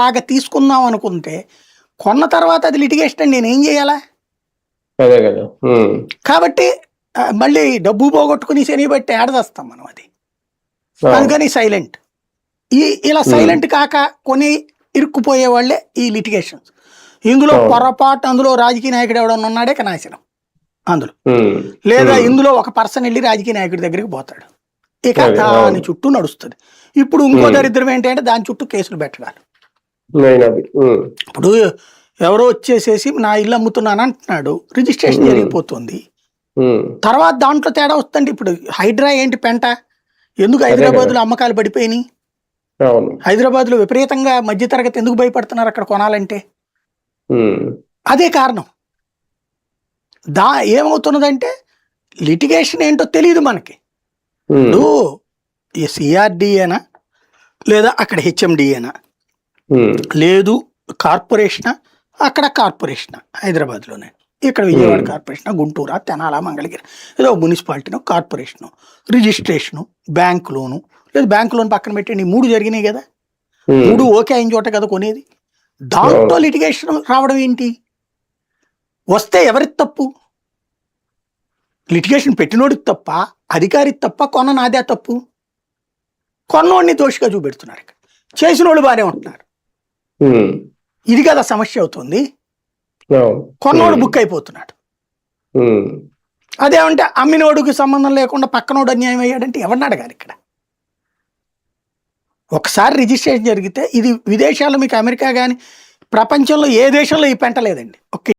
లాగా తీసుకుందాం అనుకుంటే కొన్న తర్వాత అది లిటిగేషన్ అండి నేను ఏం చేయాలా అదే కదా ఉమ్. కాబట్టి మళ్ళీ డబ్బు పోగొట్టుకుని శని బట్టి ఏడదస్తాం మనం అది. అందుకని సైలెంట్ ఈ ఇలా సైలెంట్ కాక కొని ఇరుక్కుపోయే వాళ్ళే ఈ లిటిగేషన్స్ ఇందులో. పొరపాటు అందులో రాజకీయ నాయకుడు ఎవడన్నా ఉన్నాడే నాశనం అందులో. లేదా. ఇందులో ఒక పర్సన్ వెళ్ళి రాజకీయ నాయకుడి దగ్గరికి పోతాడు ఇక దాని. చుట్టూ నడుస్తుంది ఇప్పుడు ఇంకో. దరిద్రం ఏంటంటే దాని చుట్టూ కేసులు పెట్టడాలు మెయిన్ అది. ఉమ్. ఇప్పుడు ఎవరో వచ్చేసేసి నా ఇల్లు అమ్ముతున్నాను అంటున్నాడు. రిజిస్ట్రేషన్ ఉమ్. జరిగిపోతుంది. ఉమ్. తర్వాత దాంట్లో తేడా వస్తుంది ఇప్పుడు హైడ్రా ఏంటి పెంట? ఎందుకు హైదరాబాద్లో అమ్మకాలు పడిపోయినాయి? హైదరాబాద్లో విపరీతంగా మధ్యతరగతి ఎందుకు భయపడుతున్నారు అక్కడ కొనాలంటే. అదే కారణం. దా ఏమవుతున్నదంటే లిటిగేషన్ ఏంటో తెలియదు మనకి. ఈ సిఆర్డిఏనా లేదా అక్కడ హెచ్ఎండిఏనా. లేదు కార్పొరేషనా? అక్కడ కార్పొరేషనా? హైదరాబాద్లోనే. ఇక్కడ విజయవాడ. కార్పొరేషన్? గుంటూరా? తెనాల? మంగళగిరి? ఏదో మున్సిపాలిటీనో కార్పొరేషను? రిజిస్ట్రేషను? Bank loan? లేదు బ్యాంక్ లోన్ పక్కన పెట్టండి ఈ మూడు జరిగినాయి కదా. మూడు ఓకే అయిన చోట కదా కొనేది? దాంట్లో. లిటిగేషన్ రావడం ఏంటి? వస్తే ఎవరికి తప్పు? లిటిగేషన్ పెట్టినోడికి తప్ప అధికారికి తప్ప కొన్న నాదే తప్పు? కొన్నోడిని దోషిగా చూపెడుతున్నారు ఇక్కడ చేసిన వాళ్ళు బాగానే ఉంటున్నారు. ఇది కదా సమస్య అవుతుంది. కొన్నోడు. బుక్ అయిపోతున్నాడు. అదేమంటే అమ్మినోడికి సంబంధం లేకుండా పక్కనోడు అన్యాయం అయ్యాడంటే ఎవరిని అడగాలి ఇక్కడ? ఒకసారి రిజిస్ట్రేషన్ జరిగితే ఇది విదేశాల్లో మీకు అమెరికా కానీ ప్రపంచంలో ఏ దేశంలో ఈ పెంట లేదండి. ఒక